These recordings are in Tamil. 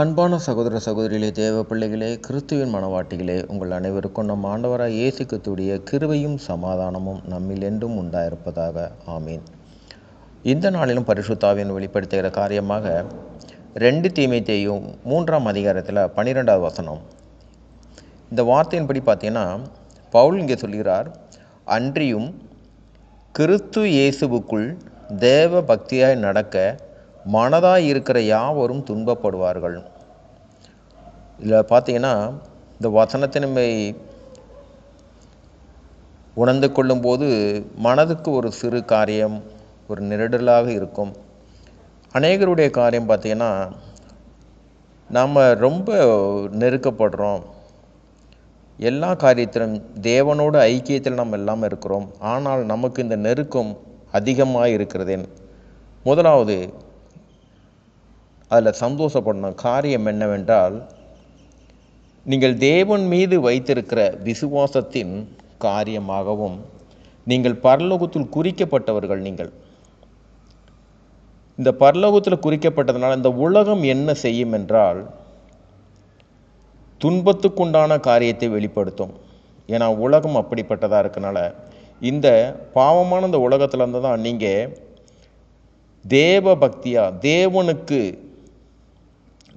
அன்பான சகோதர சகோதரிகளே தேவ பிள்ளைகளே கிறிஸ்துவின் மனவாட்டிகளே உங்கள் அனைவருக்கும் நம் ஆண்டவராக இயேசு கிறிஸ்துவுடைய கிருவையும் சமாதானமும் நம்மில் என்றும் உண்டாயிருப்பதாக. ஆமீன். இந்த நாளிலும் பரிசுத்தாவின் வெளிப்படுத்துகிற காரியமாக ரெண்டு தீமைத்தையும் மூன்றாம் அதிகாரத்தில் பன்னிரெண்டாவது வசனம். இந்த வார்த்தையின்படி பார்த்தீங்கன்னா பவுல் இங்கே சொல்கிறார் அன்றியும் கிறிஸ்து இயேசுவுக்குள் தேவ பக்தியாய் நடக்க மனதாய் இருக்கிற யாவரும் துன்பப்படுவார்கள். இதில் பார்த்தீங்கன்னா இந்த வசனத்தினமை உணர்ந்து கொள்ளும்போது மனதுக்கு ஒரு சிறு காரியம் ஒரு நெருடலாக இருக்கும். அநேகருடைய காரியம் பார்த்திங்கன்னா நாம் ரொம்ப நெருக்கப்படுறோம். எல்லா காரியத்திலும் தேவனோட ஐக்கியத்தில் நம்ம எல்லாம் இருக்கிறோம். ஆனால் நமக்கு இந்த நெருக்கம் அதிகமாக இருக்கிறதேன். முதலாவது அதில் சந்தோஷப்படணும். காரியம் என்னவென்றால் நீங்கள் தேவன் மீது வைத்திருக்கிற விசுவாசத்தின் காரியமாகவும் நீங்கள் பரலோகத்தில் குறிக்கப்பட்டவர்கள் நீங்கள். இந்த பரலோகத்தில் குறிக்கப்பட்டதுனால இந்த உலகம் என்ன செய்யும் என்றால் துன்பத்துக்குண்டான காரியத்தை வெளிப்படுத்தும். ஏன்னா உலகம் அப்படிப்பட்டதாக இருக்கனால இந்த பாவமான இந்த உலகத்தில் இருந்து தான் நீங்கள் தேவ பக்தியாக தேவனுக்கு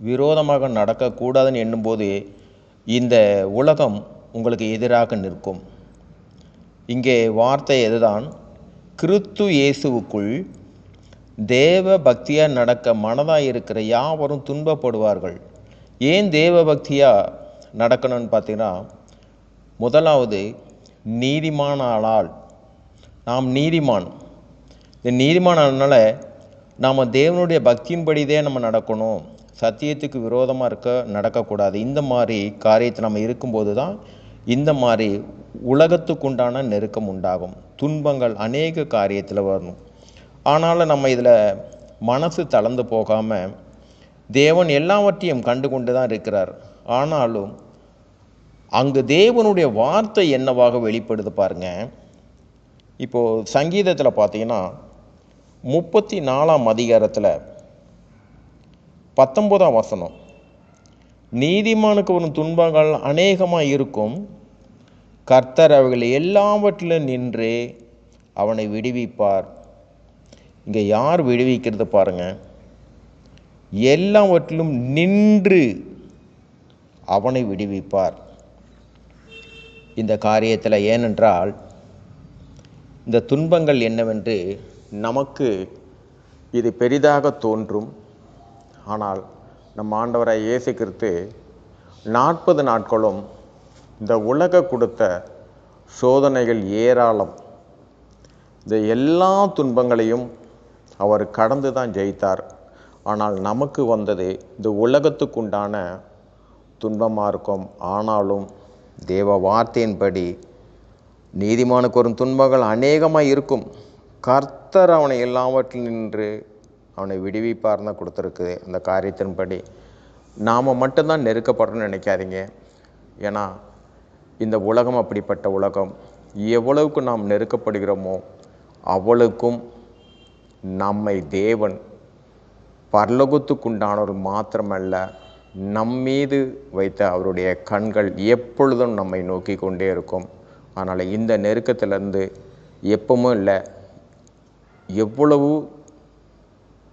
விரோதமாக நடக்கக்கூடாதுன்னு எண்ணும்போது இந்த உலகம் உங்களுக்கு எதிராக நிற்கும். இங்கே வார்த்தை எதுதான்? கிறிஸ்து இயேசுவுக்குள் தேவ பக்தியாக நடக்க மனதாக இருக்கிற யாவரும் துன்பப்படுவார்கள். ஏன் தேவ பக்தியாக நடக்கணும்னு பார்த்தீங்கன்னா முதலாவது நீதிமானாளால். நாம் நீதிமான். இந்த நீதிமானால நாம் தேவனுடைய பக்தியின்படிதே நம்ம நடக்கணும். சத்தியத்துக்கு விரோதமாக இருக்க நடக்கக்கூடாது. இந்த மாதிரி காரியத்தை நம்ம இருக்கும்போது தான் இந்த மாதிரி உலகத்துக்குண்டான நெருக்கம் உண்டாகும். துன்பங்கள் அநேக காரியத்தில் வரணும். ஆனாலும் நம்ம இதில் மனசு தளர்ந்து போகாமல் தேவன் எல்லாவற்றையும் கண்டு கொண்டு தான் இருக்கிறார். ஆனாலும் அங்கு தேவனுடைய வார்த்தை என்னவாக வெளிப்படுது பாருங்க. இப்போது சங்கீதத்தில் பார்த்தீங்கன்னா முப்பத்தி நாலாம் அதிகாரத்தில் பத்தொன்பதாம் வசனம். நீதிமானுக்கு வரும் துன்பங்கள் அநேகமாக இருக்கும். கர்த்தர் அவைகள் எல்லாவற்றிலும் நின்று அவனை விடுவிப்பார். இங்கே யார் விடுவிக்கிறது பாருங்க. எல்லாவற்றிலும் நின்று அவனை விடுவிப்பார். இந்த காரியத்தில் ஏனென்றால் இந்த துன்பங்கள் என்னவென்று நமக்கு இது பெரிதாக தோன்றும். ஆனால் நம் ஆண்டவராய் இயேசு கிறிஸ்து நாற்பது நாட்களும் இந்த உலக கொடுத்த சோதனைகள் ஏராளம். இந்த எல்லா துன்பங்களையும் அவர் கடந்து தான் ஜெயித்தார். ஆனால் நமக்கு வந்தது இந்த உலகத்துக்குண்டான துன்பமாக இருக்கும். ஆனாலும் தேவ வார்த்தையின்படி நீதிமானுக்கு வரும் துன்பங்கள் அநேகமாக இருக்கும். கர்த்தர் அவனை எல்லாவற்றில் நின்று அவனை விடுவிப்பார் தான் கொடுத்துருக்குது அந்த காரியத்தின்படி. நாம் மட்டும்தான் நெருக்கப்படுறோன்னு நினைக்காதீங்க. ஏன்னா இந்த உலகம் அப்படிப்பட்ட உலகம். எவ்வளவுக்கு நாம் நெருக்கப்படுகிறோமோ அவளுக்கும் நம்மை தேவன் பரலோகத்துக்குண்டானவர் மாத்திரமல்ல நம்மீது வைத்த அவருடைய கண்கள் எப்பொழுதும் நம்மை நோக்கி கொண்டே இருக்கும். அதனால் இந்த நெருக்கத்திலேருந்து எப்பவும் இல்லை எவ்வளவு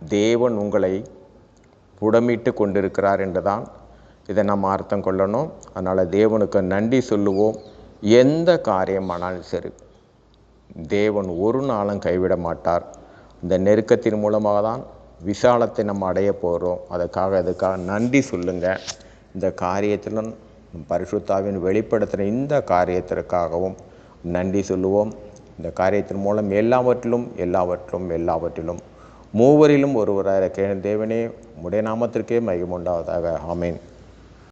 தேவன் உங்களை புடமிட்டு கொண்டிருக்கிறார் என்றுதான் இதை நம்ம அர்த்தம் கொள்ளணும். அதனால் தேவனுக்கு நன்றி சொல்லுவோம். எந்த காரியமானாலும் சரி தேவன் ஒரு நாளும் கைவிட மாட்டார். இந்த நெருக்கத்தின் மூலமாக தான் விசாலத்தை நம்ம அடைய போகிறோம் அதுக்காக அதுக்காக நன்றி சொல்லுங்கள் இந்த காரியத்திலும் பரிசுத்தாவின் வெளிப்படுத்தின இந்த காரியத்திற்காகவும் நன்றி சொல்லுவோம். இந்த காரியத்தின் மூலம் எல்லாவற்றிலும் எல்லாவற்றிலும் எல்லாவற்றிலும் மூவரிலும் ஒருவராக இருக்க தேவனே உடைய நாமத்திற்கே மகிமுண்டாவதாக ஆமேன்.